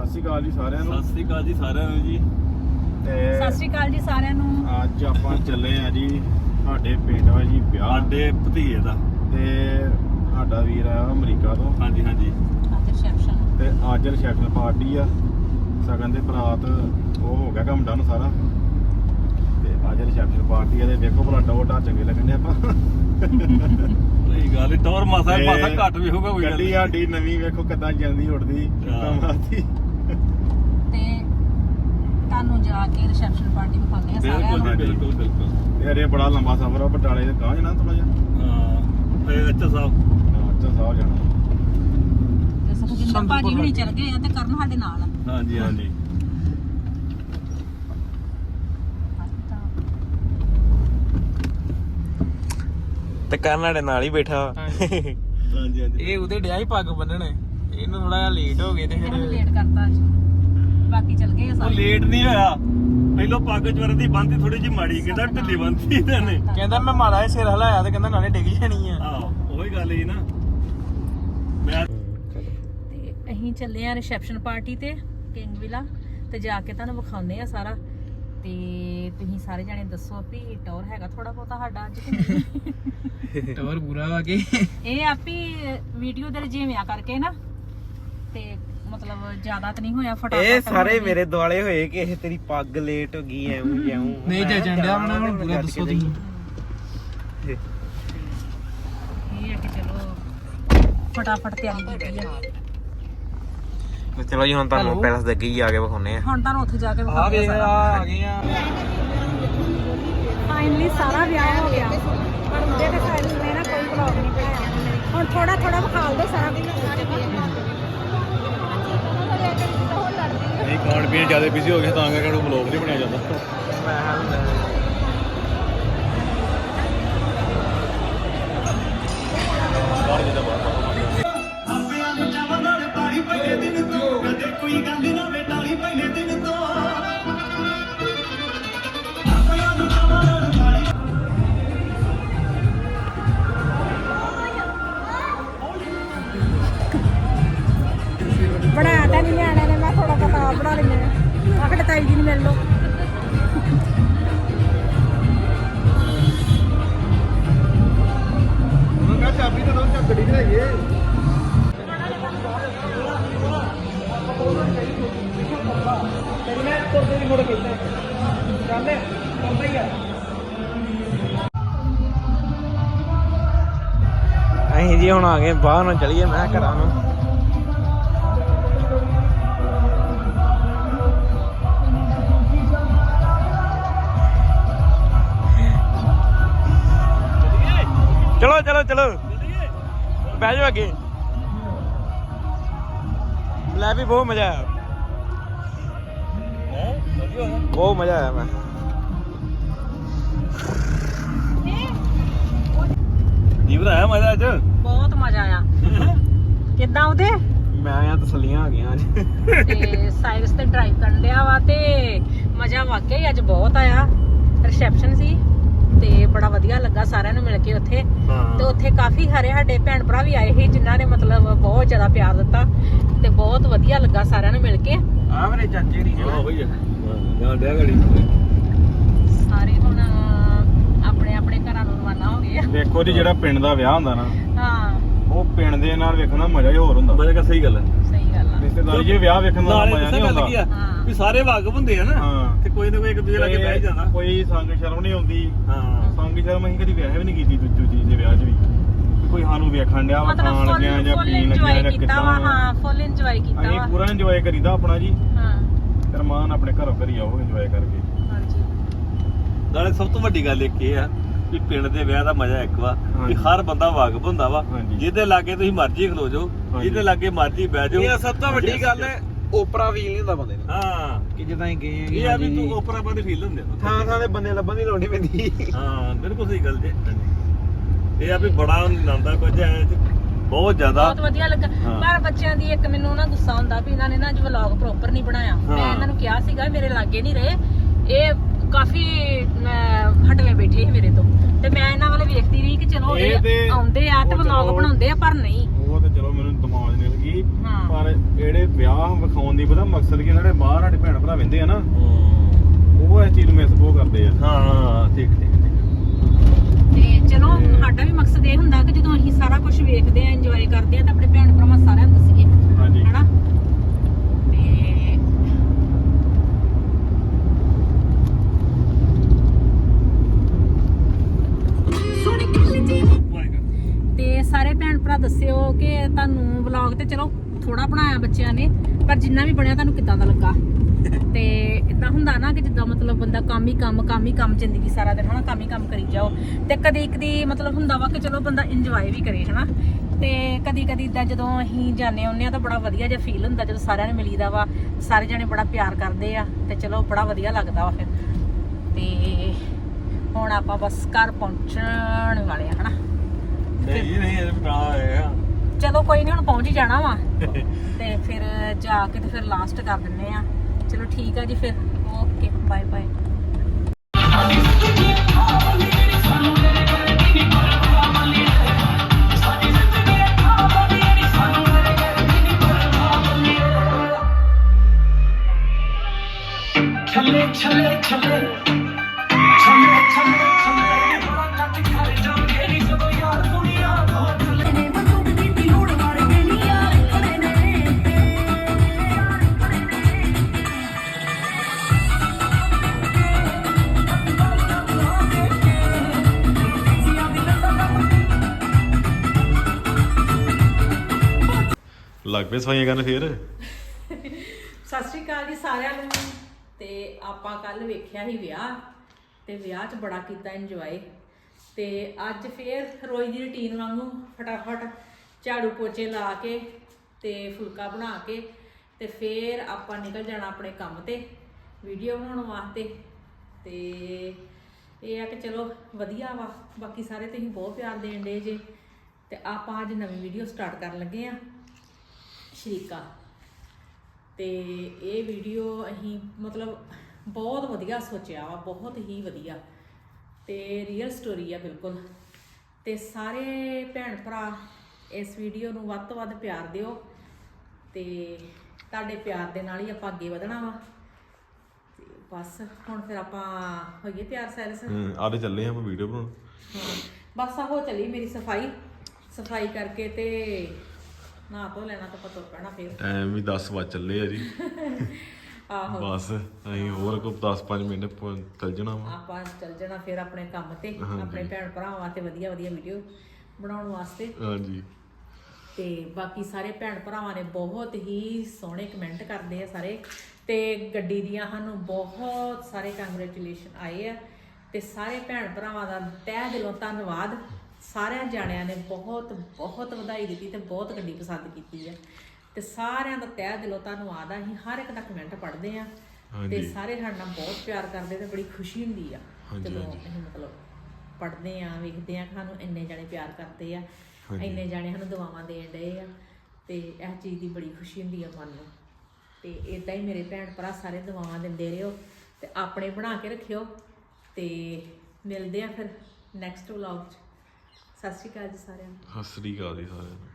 ਸਤਿ ਸ਼੍ਰੀ ਅਕਾਲ ਜੀ ਸਾਰਿਆਂ ਨੂੰ। ਸਤਿ ਸ੍ਰੀ ਅਕਾਲ ਜੀ ਸਾਰਿਆਂ ਨੂੰ ਜੀ। ਤੇ ਸਤਿ ਸ਼੍ਰੀ ਅਕਾਲ ਜੀ ਸਾਰਿਆਂ ਨੂੰ। ਅੱਜ ਆਪਾਂ ਚੱਲੇ ਆ ਜੀ ਸਾਡੇ ਪਿੰਡ ਵਾ ਜੀ ਵਿਆਹ। ਸਾਡੇ ਭਤੀਏ ਦਾ। ਤੇ ਸਾਡਾ ਵੀਰ ਆ ਅਮਰੀਕਾ ਤੋਂ। ਹਾਂਜੀ ਹਾਂਜੀ। ਅੱਜ ਰਿਸੈਪਸ਼ਨ ਤੇ ਅੱਜ ਰਿਸੈਪਸ਼ਨ ਪਾਰਟੀ ਆ। ਸਗਨ ਦੇ ਬਰਾਤ ਉਹ ਹੋ ਗਿਆ ਕੰਮ ਡਨ ਸਾਰਾ। ਤੇ ਅੱਜ ਰਿਸੈਪਸ਼ਨ ਪਾਰਟੀ ਆ ਤੇ ਵੇਖੋ ਭਲਾ ਟੋਟਾ ਚੰਗੇ ਲੱਗਣੇ ਆਪਾਂ। ਕੋਈ ਗੱਲ ਨੀ ਟੌਰ ਮਾਸਾ ਤੇ ਮਾਸਾ ਘੱਟ ਵੀ ਹੋਊਗਾ ਕੋਈ ਗੱਲ ਗੱਡੀ ਨੀ। ਸਾਡੀ ਨਵੀਂ ਵੇਖੋ ਕਿੱਦਾਂ ਜਾਂਦੀ ਉੜਦੀ ਹਾਂ। ਮਾਰਦੀ। ਤੇ ਤੁਹਾਨੂੰ ਜਾ ਕੇ ਰਿਸੈਪਸ਼ਨ ਪਾਰਟੀ ਵਿਖਾਉਂਦੇ ਆ ਸਾਰਿਆਂ ਬਿਲਕੁਲ ਨੂੰ। ਜੀ, ਬਿਲਕੁਲ ਬਿਲਕੁਲ। ਤੇ ਅਰੇ ਬੜਾ ਲੰਬਾ ਸਫ਼ਰ ਆ ਬਟਾਲੇ ਦੇ ਗਾਂ ਜਾਣਾ ਥੋੜਾ ਜਿਹਾ? ਹਾਂ ਤੇ ਅੱਛਾ ਸਾਹਿਬ। ਹਾਂ, ਅੱਛਾ ਸਾਹਿਬ ਜਾਣਾ। ਤੇ ਸੁਖਜਿੰਦਰ ਭਾਜੀ ਹੁਣੀ ਚੱਲ ਗਏ ਆ ਤੇ ਕਰਨ ਸਾਡੇ ਨਾਲ। ਆ। ਹਾਂਜੀ ਹਾਂਜੀ। ਤੇ ਕਰਨ ਸਾਡੇ ਨਾਲ ਹੀ ਬੈਠਾ ਹਾਂਜੀ। ਹਾਂਜੀ ਇਹ ਉਹਦੇ ਡਿਆ ਹੀ ਪੱਗ ਬੰਨਣ। ਇਹਨੂੰ ਥੋੜਾ ਜਿਹਾ ਲੇਟ ਹੋ ਗਏ ਤੇ ਫਿਰ ਲੇਟ ਕਰਤਾ ਅੱਜ। ਬਾਕੀ ਚੱਲ ਗਏ ਆ ਉਹ ਸਾਰੇ। ਲੇਟ ਨਹੀਂ ਹੋਇਆ। ਪਹਿਲੋਂ ਪੱਗ ਚਵਰ ਦੀ ਬੰਦੀ ਥੋੜੀ ਜਿਹੀ ਮਾੜੀ ਕਹਿੰਦਾ ਢਿੱਲੀ ਬੰਦੀ ਇਹਨੇ। ਕਹਿੰਦਾ ਮੈਂ ਮਾੜਾ ਜਿਹਾ ਸਿਰ ਹਲਾਇਆ ਤੇ ਕਹਿੰਦਾ ਨਾਲੇ ਡਿੱਗ ਜਾਣੀ ਆ। ਆਹੋ ਉਹੀ ਗੱਲ ਹੀ ਨਾ। ਮੈਂ ਤੇ ਅਸੀਂ ਚੱਲੇ ਆ ਰਿਸੈਪਸ਼ਨ ਪਾਰਟੀ ਤੇ ਕਿੰਗ ਵਿਲਾ। ਤੇ ਜਾ ਕੇ ਤੁਹਾਨੂੰ ਵਿਖਾਉਂਦੇ ਆ ਸਾਰਾ। ਤੇ ਤੁਸੀਂ ਸਾਰੇ ਜਾਣੇ ਦੱਸੋ ਵੀ ਟੌਰ ਹੈਗਾ ਥੋੜਾ ਬਹੁਤਾ ਸਾਡਾ ਅੱਜ ਕਿ ਨਹੀਂ? ਟਵਰ ਪੂਰਾ ਵਾ ਕੇ? ਇਹ ਆਪੀ ਵੀਡੀਓ ਦੇ ਰਜੀਵਿਆਂ ਕਰਕੇ ਨਾ ਤੇ ਮਤਲਬ ਜ਼ਿਆਦਾ ਤਾਂ ਨਹੀਂ ਹੋਇਆ ਫਟਾਫਟ ਇਹ ਸਾਰੇ ਹੋਇਆ। ਮੇਰੇ ਦੁਆਲੇ ਹੋਏ ਕਿ ਇਹ ਤੇਰੀ ਪੱਗ ਲੇਟ ਹੋ ਗਈ ਐਉਂ ਜਿਉਂ ਨਹੀਂ ਜੱਜਣ ਡਿਆ ਹੁਣ ਹੁਣ ਪੂਰਾ ਦੱਸੋ ਤੁਸੀਂ। ਇਹ ਹੈ ਕਿ ਚਲੋ ਫਟਾਫਟ ਤਿਆਰੀ ਕੀਤੀ ਆ ਚਲੋ ਜੀ ਹੁਣ ਤੁਹਾਨੂੰ ਪੈਲਸ ਦੇ ਅੱਗੇ ਹੀ ਆ ਕੇ ਵਿਖਾਉਨੇ ਆ ਹੁਣ ਤੁਹਾਨੂੰ ਉੱਥੇ ਜਾ ਕੇ ਆ ਵਿਖਾਉਂਦੇ ਆ ਆ ਗਏ ਆ। ਫਾਈਨਲੀ ਸਾਰਾ ਵਿਆਹ ਹੋ ਗਿਆ। ਪੀਣ ਜ਼ਿਆਦਾ ਬਿਜ਼ੀ ਹੋ ਗਏ ਤਾਂ ਕਰਕੇ ਉਹ ਬਲੌਗ ਨਹੀਂ ਬਣਾਇਆ ਜਾਂਦਾ। ਬਣਾਇਆ ਤਾਂ ਨਹੀਂ ਨਿਆਣਿਆਂ ਨੇ ਆਪ ਬਣਾ ਲੈਂਦੇ ਆ ਆਖੜ ਤਾਈ ਜੀ ਨੂੰ ਮਿਲ ਲਓ। ਮੈਂ ਚਾਬੀ ਤਾਂ ਦੋ ਚੱਕ ਗੱਡੀ ਚਲਾਈਏ ਅਸੀਂ ਜੀ ਹੁਣ ਆ ਗਏ ਬਾਹਰ ਨੂੰ ਚਲੀਏ ਮੈਂ ਘਰਾਂ ਨੂੰ। ਬਹਿ ਜਾਓ ਅੱਗੇ। ਲੈ ਵੀ ਬਹੁਤ ਮਜ਼ਾ ਆਇਆ। ਬਹੁਤ ਮਜ਼ਾ ਆਇਆ ਮੈਂ। ਜੀਵਨ ਆਇਆ ਮਜ਼ਾ ਅੱਜ? ਬਹੁਤ ਮਜ਼ਾ ਆਇਆ। ਕਿੱਦਾਂ ਉਹਦੇ? ਮੈਂ ਆਇਆ ਤਸੱਲੀਆਂ ਆ ਗਈਆਂ ਅੱਜ। ਤੇ ਸਾਈਰਸ ਤੇ ਡਰਾਈਵ ਕਰਨ ਲਿਆ ਵਾ ਤੇ ਮਜ਼ਾ ਵਾਕਿਆ ਹੀ ਅੱਜ ਬਹੁਤ ਆਇਆ। ਰਿਸੈਪਸ਼ਨ ਸੀ। ਤੇ ਬੜਾ ਵਧੀਆ ਲੱਗਾ ਸਾਰਿਆਂ ਨੂੰ ਮਿਲ ਕੇ ਉੱਥੇ। ਤੇ ਉੱਥੇ ਕਾਫੀ ਸਾਰੇ ਸਾਡੇ ਭੈਣ ਭਰਾ ਵੀ ਆਏ ਸੀ ਜਿਨ੍ਹਾਂ ਨੇ ਮਤਲਬ ਬਹੁਤ ਜ਼ਿਆਦਾ ਪਿਆਰ ਦਿੱਤਾ ਤੇ ਬਹੁਤ ਵਧੀਆ ਲੱਗਾ ਸਾਰਿਆਂ ਨੂੰ ਮਿਲ ਕੇ। ਆ ਮੇਰੇ ਚਾਚੇ ਦੀ ਹਾਂ ਭਈਆ ਜਾਂ ਡਿਆ ਗੜੀ ਸਾਰੇ ਹੁਣ ਆਪਣੇ ਆਪਣੇ ਘਰਾਂ ਨੂੰ ਰਵਾਨਾ ਹੋ ਗਏ ਆ। ਵੇਖੋ ਜੀ ਜਿਹੜਾ ਪਿੰਡ ਦਾ ਵਿਆਹ ਹੁੰਦਾ ਨਾ ਹਾਂ। ਉਹ ਪਿੰਡ ਦੇ ਨਾਲ ਵੇਖਣ ਮਜ਼ਾ ਹੀ ਹੋਰ ਹੁੰਦਾ। ਮਜ਼ਾ ਕਾ ਸਹੀ ਗੱਲ ਹੈ। ਸਹੀ ਗੱਲ ਆ ਰਿਸ਼ਤੇਦਾਰੀ ਜੇ ਵਿਆਹ ਵੇਖਣ ਦਾ ਨਾਲੇ ਮਜ਼ਾ ਦੱਸਾਂ ਨਹੀਂ ਗੱਲ ਕੀ ਹੁੰਦਾ ਆ? ਹਾਂ। ਵੀ ਸਾਰੇ ਵਾਕਫ ਹੁੰਦੇ ਆ ਨਾ ਹਾਂ। ਤੇ ਕੋਈ ਨਾ ਕੋਈ ਇੱਕ ਦੂਜੇ ਲਾਗੇ ਬਹਿ ਹੀ ਜਾਂਦਾ ਕੋਈ ਸੰਗ ਸ਼ਰਮ ਨਹੀਂ ਆਉਂਦੀ। ਹਾਂ। ਸੰਗ ਸ਼ਰਮ ਅਸੀਂ ਕਦੀ ਵਿਆਹ ਵੀ ਨਹੀਂ ਕੀਤੀ ਦੂਜੀ ਚੀਜ਼ ਦੇ ਵਿਆਹ 'ਚ ਵੀ। ਕੋਈ ਸਾਨੂੰ ਵੇਖਣ ਡਿਆ ਵਾ ਮਤਲਬ ਖਾਣ ਲੱਗਿਆ ਫੁੱਲ ਜਾਂ ਫੁੱਲ ਪੀਣ ਲੱਗਿਆ ਇੰਜੋਏ ਜਾਂ ਕੀਤਾ ਕਿੱਦਾਂ ਵਾ ਹਾਂ ਫੁੱਲ ਇੰਜੋਏ ਕੀਤਾ ਅਸੀਂ ਵਾ। ਪੂਰਾ ਇੰਜੋਏ ਕਰੀਦਾ ਆਪਣਾ ਜੀ। ਹਾਂ। ਰਮਾਨ ਆਪਣੇ ਘਰੋਂ ਘਰੀ ਆਓ ਇੰਜੋਏ ਕਰਕੇ। ਹਾਂਜੀ। ਨਾਲੇ ਸਭ ਤੋਂ ਵੱਡੀ ਗੱਲ ਇੱਕ ਇਹ ਆ ਵੀ ਪਿੰਡ ਦੇ ਵਿਆਹ ਦਾ ਮਜ਼ਾ ਇੱਕ ਵਾ ਹਾਂਜੀ। ਹਰ ਬੰਦਾ ਵਾਕਫ ਹੁੰਦਾ ਵਾ। ਜਿਹਦੇ ਲਾਗੇ ਤੁਸੀਂ ਮਰਜ਼ੀ ਖਲੋ ਜਾਓ। ਜਿਹਦੇ ਲਾਗੇ ਮਰਜ਼ੀ ਬਹਿ ਜਾਓ। ਇਹ ਸਭ ਤੋਂ ਵੱਡੀ ਗੱਲ ਹੈ ਓਪਰਾ ਫੀਲ ਨਹੀਂ ਹੁੰਦਾ ਬੰਦੇ ਨੂੰ। ਹਾਂ। ਕਿ ਜਦਾਂ ਹੀ ਗਏ ਇਹ ਆ ਵੀ ਤੂੰ ਓਪਰਾ ਬੰਦੇ ਫੀਲ ਹੁੰਦੇ ਆ। ਥਾਂ ਥਾਂ ਦੇ ਬੰਦੇ ਲੱਭਣ ਦੀ ਲੋੜ ਨਹੀਂ ਪੈਂਦੀ। ਹਾਂ ਬਿਲਕੁਲ ਸਹੀ ਗੱਲ ਜੇ। ਇਹ ਆ ਵੀ ਬੜਾ ਆਨੰਦਾ ਕੁਝ ਐ ਬਹੁਤ ਜ਼ਿਆਦਾ। ਬਹੁਤ ਵਧੀਆ ਲੱਗਾ। ਪਰ ਬੱਚਿਆਂ ਦੀ ਇੱਕ ਮੈਨੂੰ ਨਾ ਗੁੱਸਾ ਹੁੰਦਾ ਵੀ ਇਹਨਾਂ ਨੇ ਨਾ ਅੱਜ ਵਲੌਗ ਪ੍ਰੋਪਰ ਨਹੀਂ ਬਣਾਇਆ। ਮੈਂ। ਇਹਨਾਂ ਨੂੰ ਕਿਹਾ ਸੀਗਾ ਮੇਰੇ ਲਾਗੇ ਨਹੀਂ ਰਹੇ। ਇਹ ਕਾਫੀ ਹਟਵੇਂ ਬੈਠੇ ਸੀ ਮੇਰੇ ਤੋਂ। ਤੇ ਮੈਂ ਇਹਨਾਂ ਵਾਲੇ ਵੇਖਦੀ ਰਹੀ ਕਿ ਚਲੋ ਇਹ ਇਹ ਤੇ- ਆਉਂਦੇ ਆ ਤੇ ਉਹ ਵਲੌਗ ਚਲੋ- ਬਣਾਉਂਦੇ ਆ ਪਰ ਨਹੀਂ ਉਹ ਤਾਂ ਚਲੋ ਮੈਨੂੰ ਦਿਮਾਗ ਨਿਕਲ ਗਈ ਹਾਂ। ਪਰ ਜਿਹੜੇ ਵਿਆਹ ਵਿਖਾਉਣ ਦੀ ਪਤਾ ਮਕਸਦ ਕਿ ਦੇ ਬਾਹਰ ਸਾਡੇ ਭੈਣ ਭਰਾ ਵੰਦੇ ਆ ਨਾ। ਉਹ ਇਸ ਚੀਜ਼ ਨੂੰ ਮਿਸ ਬਹੁਤ ਕਰਦੇ ਆ ਹਾਂ ਹਾਂ ਠੀਕ ਠੀਕ ਠੀਕ ਤੇ ਚਲੋ ਸਾਡਾ ਵੀ ਮਕਸਦ ਇਹ ਹੁੰਦਾ ਕਿ ਜਦੋਂ ਅਸੀਂ ਸਾਰਾ ਕੁਝ ਵੇਖਦੇ ਆ ਇੰਜੋਏ ਕਰਦੇ ਆ ਤਾਂ ਆਪਣੇ ਭੈਣ ਵਲੌਗ ਤੇ ਚਲੋ ਥੋੜਾ ਬਣਾਇਆ ਬੱਚਿਆਂ ਨੇ ਪਰ ਜਿੰਨਾ ਵੀ ਬਣਿਆ ਤੁਹਾਨੂੰ ਕਿੱਦਾਂ ਦਾ ਲੱਗਾ? ਤੇ ਇਦਾਂ ਹੁੰਦਾ ਨਾ ਕਿ ਜਿੱਦਾਂ ਮਤਲਬ ਬੰਦਾ ਕੰਮ ਹੀ ਕੰਮ ਕੰਮ ਹੀ ਕੰਮ ਜ਼ਿੰਦਗੀ ਸਾਰਾ ਦਿਨ ਹਨਾ ਕੰਮ ਹੀ ਕੰਮ ਕਰੀ ਜਾਓ। ਤੇ ਕਦੀ ਕਦੀ ਮਤਲਬ ਹੁੰਦਾ ਵਾ ਕਿ ਚਲੋ ਬੰਦਾ ਇੰਜੋਏ ਵੀ ਕਰੇ ਹਨਾ। ਤੇ ਕਦੀ ਕਦੀ ਇਦਾਂ ਜਦੋਂ ਅਸੀਂ ਜਾਂਦੇ ਆਉਂਦੇ ਆ ਤਾਂ ਬੜਾ ਵਧੀਆ ਜਿਹਾ ਫੀਲ ਹੁੰਦਾ ਜਦੋਂ ਸਾਰਿਆਂ ਨੂੰ ਮਿਲੀਦਾ ਵਾ ਸਾਰੇ ਜਣੇ ਬੜਾ ਪਿਆਰ ਕਰਦੇ ਆ ਤੇ ਚਲੋ ਬੜਾ ਵਧੀਆ ਲੱਗਦਾ ਵਾ ਫਿਰ। ਤੇ ਹੁਣ ਆਪਾਂ ਬਸ ਘਰ ਪਹੁੰਚਣ ਵਾਲੇ ਆ ਹਨਾ। ਨਹੀਂ ਨਹੀਂ ਇਹ ਬਣਾ ਆਇਆ ਚਲੋ ਕੋਈ ਨਹੀਂ ਹੁਣ ਪਹੁੰਚ ਹੀ ਜਾਣਾ ਵਾ। ਤੇ ਫਿਰ ਜਾ ਕੇ ਤੇ ਫਿਰ ਲਾਸਟ ਕਰ ਦਿੰਨੇ ਆ। ਚਲੋ ਠੀਕ ਆ ਜੀ ਫਿਰ। ਓਕੇ ਬਾਏ ਬਾਏ ਲੱਗ ਪਏ ਸਫਾਈਆਂ ਕਰਨ ਫੇਰ? ਸਤਿ ਸ਼੍ਰੀ ਅਕਾਲ ਜੀ ਸਾਰਿਆਂ ਨੂੰ। ਤੇ ਆਪਾਂ ਕੱਲ ਵੇਖਿਆ ਸੀ ਵਿਆਹ ਤੇ ਵਿਆਹ 'ਚ ਬੜਾ ਕੀਤਾ ਇੰਜੋਏ ਤੇ ਅੱਜ ਫੇਰ ਰੋਜ਼ ਦੀ ਰੁਟੀਨ ਵਾਂਗੂ ਫਟਾਫਟ ਝਾੜੂ ਪੋਚੇ ਲਾ ਕੇ ਤੇ ਫੁਲਕਾ ਬਣਾ ਕੇ ਤੇ ਫੇਰ ਆਪਾਂ ਨਿਕਲ ਜਾਣਾ ਆਪਣੇ ਕੰਮ ਤੇ ਵੀਡੀਓ ਬਣਾਉਣ ਵਾਸਤੇ। ਤੇ ਇਹ ਆ ਕਿ ਚਲੋ ਵਧੀਆ ਵਾ। ਬਾਕੀ ਸਾਰੇ ਤੁਸੀਂ ਬਹੁਤ ਪਿਆਰ ਦੇਣ ਦੇ ਜੇ। ਤੇ ਆਪਾਂ ਅੱਜ ਨਵੀਂ ਵੀਡੀਓ ਸਟਾਰਟ ਕਰਨ ਲੱਗੇ ਆ। ਸ਼ਰੀਕਾ। ਤੇ ਇਹ ਵੀਡੀਓ ਅਸੀਂ ਮਤਲਬ ਬਹੁਤ ਵਧੀਆ ਸੋਚਿਆ ਵਾ ਬਹੁਤ ਹੀ ਵਧੀਆ। ਤੇ ਰੀਅਲ ਸਟੋਰੀ ਆ ਬਿਲਕੁਲ। ਤੇ ਸਾਰੇ ਭੈਣ ਭਰਾ ਇਸ ਵੀਡੀਓ ਨੂੰ ਵੱਧ ਤੋਂ ਵੱਧ ਪਿਆਰ ਦਿਓ। ਤੇ ਤੁਹਾਡੇ ਪਿਆਰ ਦੇ ਨਾਲ ਹੀ ਆਪਾਂ ਅੱਗੇ ਵਧਣਾ ਵਾ। ਤੇ ਬਸ ਹੁਣ ਫਿਰ ਆਪਾਂ ਹੋਈਏ ਤਿਆਰ ਸੈਲਸ ਹੂੰ ਆਦੇ ਚੱਲੇ ਆਪਾਂ ਵੀਡੀਓ ਬਣਾਉਣ। ਬਸ ਆ ਹੋ ਚੱਲੀ ਮੇਰੀ ਸਫ਼ਾਈ। ਸਫ਼ਾਈ ਕਰਕੇ ਤੇ ਨਹਾ ਧੋ ਲੈਣਾ ਤਾਂ ਪਤਾ ਪੈਣਾ ਫਿਰ। ਟਾਈਮ ਵੀ 10 ਵਜ ਚੱਲੇ ਆ ਜੀ। ਆਹੋ। ਬਸ ਅਸੀਂ ਹੋਰ ਕੋ 10-5 ਮਿੰਟ ਪ- ਚੱਲ ਜਾਣਾ ਵਾ। ਆਪਾਂ ਚੱਲ ਜਾਣਾ ਫਿਰ ਆਪਣੇ ਕੰਮ ਤੇ ਆਪਣੇ ਭੈਣ ਭਰਾਵਾਂ ਵਾਸਤੇ ਵਧੀਆ ਵਧੀਆ ਵੀਡੀਓ ਬਣਾਉਣ ਵਾਸਤੇ। ਹਾਂਜੀ। ਤੇ ਬਾਕੀ ਸਾਰੇ ਭੈਣ ਭਰਾਵਾਂ ਨੇ ਬਹੁਤ ਹੀ ਸੋਹਣੇ ਕਮੈਂਟ ਕਰਦੇ ਆ ਸਾਰੇ। ਤੇ ਗੱਡੀ ਦੀਆਂ ਸਾਨੂੰ ਬਹੁਤ ਸਾਰੇ ਕੰਗ੍ਰੈਚੁਲੇਸ਼ਨ ਆਏ ਆ। ਤੇ ਸਾਰੇ ਭੈਣ ਭਰਾਵਾਂ ਦਾ ਤਹਿ ਦਿਲੋਂ ਧੰਨਵਾਦ। ਸਾਰਿਆਂ ਜਾਣਿਆਂ ਨੇ ਬਹੁਤ ਬਹੁਤ ਵਧਾਈ ਦਿੱਤੀ ਤੇ ਬਹੁਤ ਗੱਡੀ ਪਸੰਦ ਕੀਤੀ ਆ ਤੇ ਸਾਰਿਆਂ ਦਾ ਤਹਿ ਦਿਲੋਂ ਧੰਨਵਾਦ ਆ ਅਸੀਂ ਹਰ ਇੱਕ ਦਾ ਕਮੈਂਟ ਪੜ੍ਹਦੇ ਆ ਤੇ। ਸਾਰੇ ਸਾਡੇ ਨਾਲ ਬਹੁਤ ਪਿਆਰ ਕਰਦੇ ਤੇ ਬੜੀ ਖੁਸ਼ੀ ਹੁੰਦੀ ਆ ਜਦੋਂ ਹਾਂਜੀ। ਅਸੀਂ ਮਤਲਬ ਪੜ੍ਹਦੇ ਆ ਵੇਖਦੇ ਆ ਸਾਨੂੰ ਇੰਨੇ ਜਾਣੇ ਪਿਆਰ ਕਰਦੇ ਆ। ਇੰਨੇ ਜਾਣੇ ਸਾਨੂੰ ਦੁਆਵਾਂ ਦੇਣ ਡਏ ਆ ਤੇ ਇਹ ਚੀਜ਼ ਦੀ ਬੜੀ ਖੁਸ਼ੀ ਹੁੰਦੀ ਆ ਮਨ ਨੂੰ ਤੇ ਇਦਾਂ ਹੀ ਮੇਰੇ ਭੈਣ ਭਰਾ ਸਾਰੇ ਦੁਆਵਾਂ ਦਿੰਦੇ ਰਹੋ ਤੇ ਆਪਣੇ ਬਣਾ ਕੇ ਰੱਖਿਓ ਤੇ ਮਿਲਦੇ ਆ ਫਿਰ ਨੈਕਸਟ ਵਲੌਗ 'ਚ ਸਤਿ ਸ਼੍ਰੀ ਅਕਾਲ ਜੀ ਸਾਰਿਆਂ ਨੂੰ। ਸਤਿ ਸ੍ਰੀ ਅਕਾਲ ਜੀ ਸਾਰਿਆਂ ਨੂੰ।